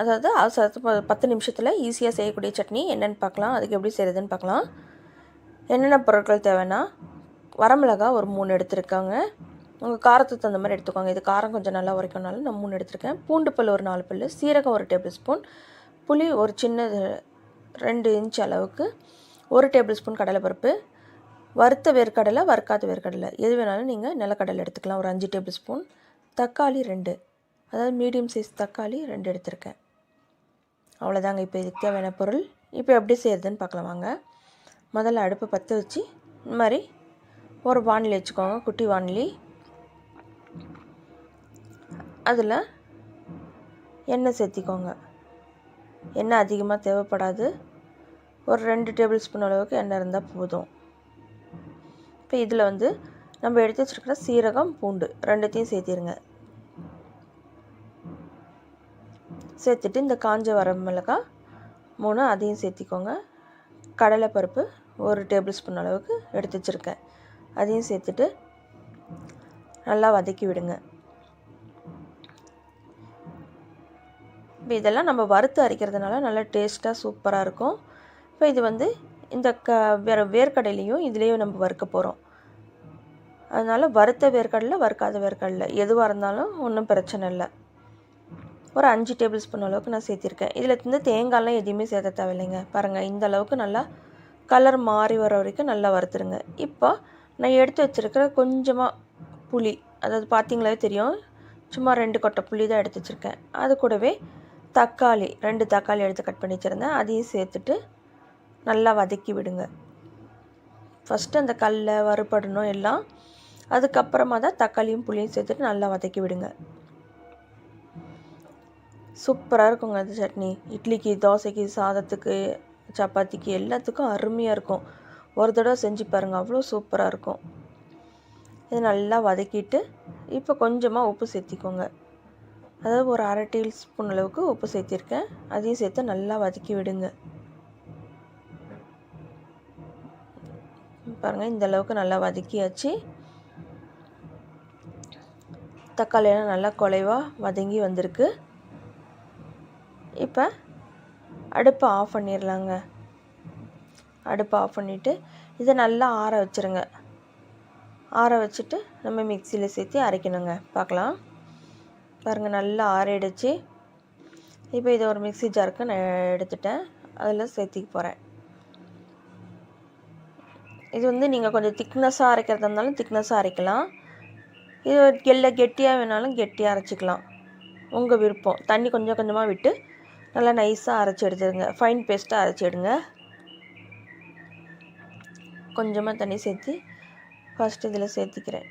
அதாவது அவசரத்து பத்து நிமிஷத்தில் ஈஸியாக செய்யக்கூடிய சட்னி என்னென்னு பார்க்கலாம். அதுக்கு எப்படி செய்கிறதுன்னு பார்க்கலாம். என்னென்ன பொருட்கள் தேவைன்னா வரமிளகா ஒரு மூணு எடுத்திருக்காங்க. உங்கள் காரத்துக்கு தகுந்த மாதிரி எடுத்துக்கோங்க. இது காரம் கொஞ்சம் நல்லா உரைக்கணுனாலும் நான் மூணு எடுத்திருக்கேன். பூண்டு பல் ஒரு நாலு பல் சீரகம் ஒரு டேபிள் ஸ்பூன் புளி ஒரு சின்ன ரெண்டு இன்ச் அளவுக்கு ஒரு டேபிள் ஸ்பூன் கடலைப்பருப்பு வறுத்த வேர்க்கடலை வறுக்காத வேர்க்கடலை. எது வேணாலும் நீங்கள் நிலக்கடலை எடுத்துக்கலாம். ஒரு அஞ்சு டேபிள் ஸ்பூன் தக்காளி ரெண்டு. அதாவது மீடியம் சைஸ் தக்காளி ரெண்டு எடுத்திருக்கேன். அவ்வளோதாங்க. இப்போ இதுக்கு தேவையான பொருள். இப்போ எப்படி செய்கிறதுன்னு பார்க்கலாம் வாங்க. முதல்ல அடுப்பை பற்ற வச்சு இந்த மாதிரி ஒரு வானிலி வச்சுக்கோங்க குட்டி வானிலி. அதில் எண்ணெய் சேர்த்திக்கோங்க. எண்ணெய் அதிகமாக தேவைப்படாது. ஒரு ரெண்டு டேபிள் ஸ்பூன் அளவுக்கு எண்ணெய் இருந்தால் போதும். இப்போ இதில் வந்து நம்ம எடுத்து வச்சுருக்கிற சீரகம் பூண்டு ரெண்டுத்தையும் சேர்த்திருங்க. சேர்த்துட்டு இந்த காஞ்ச வர மிளகாய் மூணு அதையும் சேர்த்திக்கோங்க. கடலைப்பருப்பு ஒரு டேபிள் ஸ்பூன் அளவுக்கு எடுத்து வச்சுருக்கேன். அதையும் சேர்த்துட்டு நல்லா வதக்கி விடுங்க. இப்போ இதெல்லாம் நம்ம வறுத்து அரைக்கிறதுனால நல்லா டேஸ்ட்டாக சூப்பராக இருக்கும். இப்போ இது வந்து இந்த க வேறு வேர்க்கடலையும் இதுலேயும் நம்ம வறுக்க போகிறோம் அதனால் வறுத்த வேர்க்கடலை வறுக்காத வேர்க்கடலை. எதுவாக இருந்தாலும் ஒன்றும் பிரச்சனை இல்லை. ஒரு அஞ்சு டேபிள் ஸ்பூன் அளவுக்கு நான் சேர்த்திருக்கேன். இதில் வந்து தேங்காய்லாம் எதுவுமே சேர்த்த தேவையில்லைங்க. பாருங்கள் இந்த அளவுக்கு நல்லா கலர் மாறி வர வரைக்கும் நல்லா வறுத்துருங்க. இப்போ நான் எடுத்து வச்சுருக்கிற கொஞ்சமாக புளி அதாவது பார்த்தீங்களாவே தெரியும் சும்மா ரெண்டு கொட்டை புளி தான் எடுத்து வச்சுருக்கேன். அது கூடவே தக்காளி ரெண்டு தக்காளி எடுத்து கட் பண்ணி வச்சுருந்தேன். அதையும் சேர்த்துட்டு நல்லா வதக்கி விடுங்க. ஃபஸ்ட்டு அந்த கல்லை வறுபடணும் எல்லாம். அதுக்கப்புறமா தான் தக்காளியும் புளியும் சேர்த்துட்டு நல்லா வதக்கி விடுங்க. சூப்பராக இருக்குங்க அந்த சட்னி. இட்லிக்கு தோசைக்கு சாதத்துக்கு சப்பாத்திக்கு எல்லாத்துக்கும் அருமையாக இருக்கும். ஒரு தடவை செஞ்சு பாருங்கள் அவ்வளோ சூப்பராக இருக்கும். இது நல்லா வதக்கிட்டு இப்போ கொஞ்சமாக உப்பு சேர்த்திக்கோங்க. அதாவது ஒரு அரை டீஸ்பூன் ஸ்பூன் அளவுக்கு உப்பு சேர்த்திருக்கேன். அதையும் சேர்த்து நல்லா வதக்கி விடுங்க. பாருங்கள் இந்த அளவுக்கு நல்லா வதக்கியாச்சு. தக்காளியெல்லாம் நல்லா குலைவாக வதங்கி வந்திருக்கு. இப்போ அடுப்பை ஆஃப் பண்ணிடலாங்க. அடுப்பை ஆஃப் பண்ணிவிட்டு இதை நல்லா ஆற வச்சுருங்க. ஆற வச்சுட்டு நம்ம மிக்சியில் சேர்த்து அரைக்கணுங்க. பார்க்கலாம். பாருங்கள் நல்லா ஆறிடுச்சு. இப்போ இதை ஒரு மிக்ஸி ஜாருக்கு நான் எடுத்துட்டேன். அதில் சேர்த்திக்க போகிறேன். இது வந்து நீங்கள் கொஞ்சம் திக்னஸாக அரைக்கிறதா இருந்தாலும் திக்னஸாக அரைக்கலாம். இது எல்லாம் கெட்டியாக வேணாலும் கெட்டியாக அரைச்சிக்கலாம். உங்கள் விருப்பம். தண்ணி கொஞ்சம் கொஞ்சமாக விட்டு நல்லா நைஸாக அரைச்சி எடுத்துடுங்க. ஃபைன் பேஸ்ட்டாக அரைச்சி எடுங்க. கொஞ்சமாக தண்ணி சேர்த்து ஃபஸ்ட்டு இதில் சேர்த்திக்கிறேன்.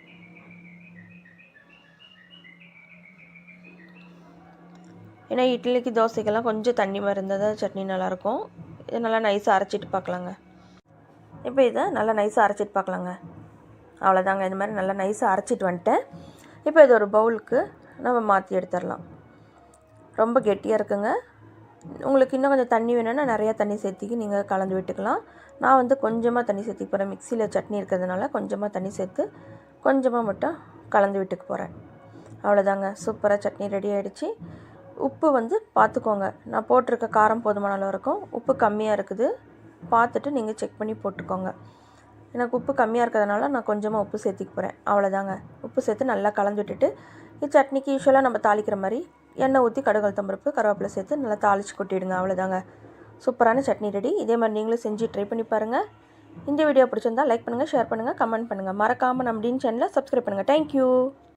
ஏன்னா இட்லிக்கு தோசைக்கெல்லாம் கொஞ்சம் தண்ணி மாதிரி இருந்தால் தான் சட்னி நல்லாயிருக்கும். இது நல்லா நைஸாக அரைச்சிட்டு பார்க்கலாங்க. இப்போ இதை நல்லா நைஸாக அரைச்சிட்டு பார்க்கலாங்க. அவ்வளோதாங்க இந்த மாதிரி நல்லா நைஸாக அரைச்சிட்டு வந்துட்டேன். இப்போ இது ஒரு பவுலுக்கு நம்ம மாற்றி எடுத்துடலாம். ரொம்ப கெட்டியாக இருக்குங்க. உங்களுக்கு இன்னும் கொஞ்சம் தண்ணி வேணும்னா நிறையா தண்ணி சேர்த்துக்கி நீங்கள் கலந்து விட்டுக்கலாம். நான் வந்து கொஞ்சமாக தண்ணி சேர்த்திக்க போகிறேன் மிக்சியில் சட்னி இருக்கிறதுனால கொஞ்சமாக தண்ணி சேர்த்து கொஞ்சமாக மட்டும் கலந்து விட்டுக்க போகிறேன் அவ்வளோதாங்க சூப்பராக சட்னி ரெடி ஆகிடுச்சு உப்பு வந்து பார்த்துக்கோங்க நான் போட்டிருக்க காரம் போதுமான அளவு இருக்கும். உப்பு கம்மியாக இருக்குது. பார்த்துட்டு நீங்கள் செக் பண்ணி போட்டுக்கோங்க. எனக்கு உப்பு கம்மியாக இருக்கிறதுனால நான் கொஞ்சமாக உப்பு சேர்த்திக்க போகிறேன் அவ்வளோதாங்க உப்பு சேர்த்து நல்லா கலந்து விட்டுட்டு இது சட்னிக்கு யூஸ்வலாக நம்ம தாளிக்கிற மாதிரி எண்ணெய் ஊற்றி கடுகல் தம்பருப்பு கருவேப்பிலை சேர்த்து நல்லா தாளித்து கொட்டிடுங்க. அவ்வளோதாங்க சூப்பரான சட்னி ரெடி. இதே மாதிரி நீங்களும் செஞ்சு ட்ரை பண்ணி பாருங்கள் இந்த வீடியோ பிடிச்சிருந்தா லைக் பண்ணுங்கள் ஷேர் பண்ணுங்கள் கமெண்ட் பண்ணுங்கள் மறக்காமல் நம்ம டீன் சேனலை சப்ஸ்கிரைப் பண்ணுங்கள் தேங்க்யூ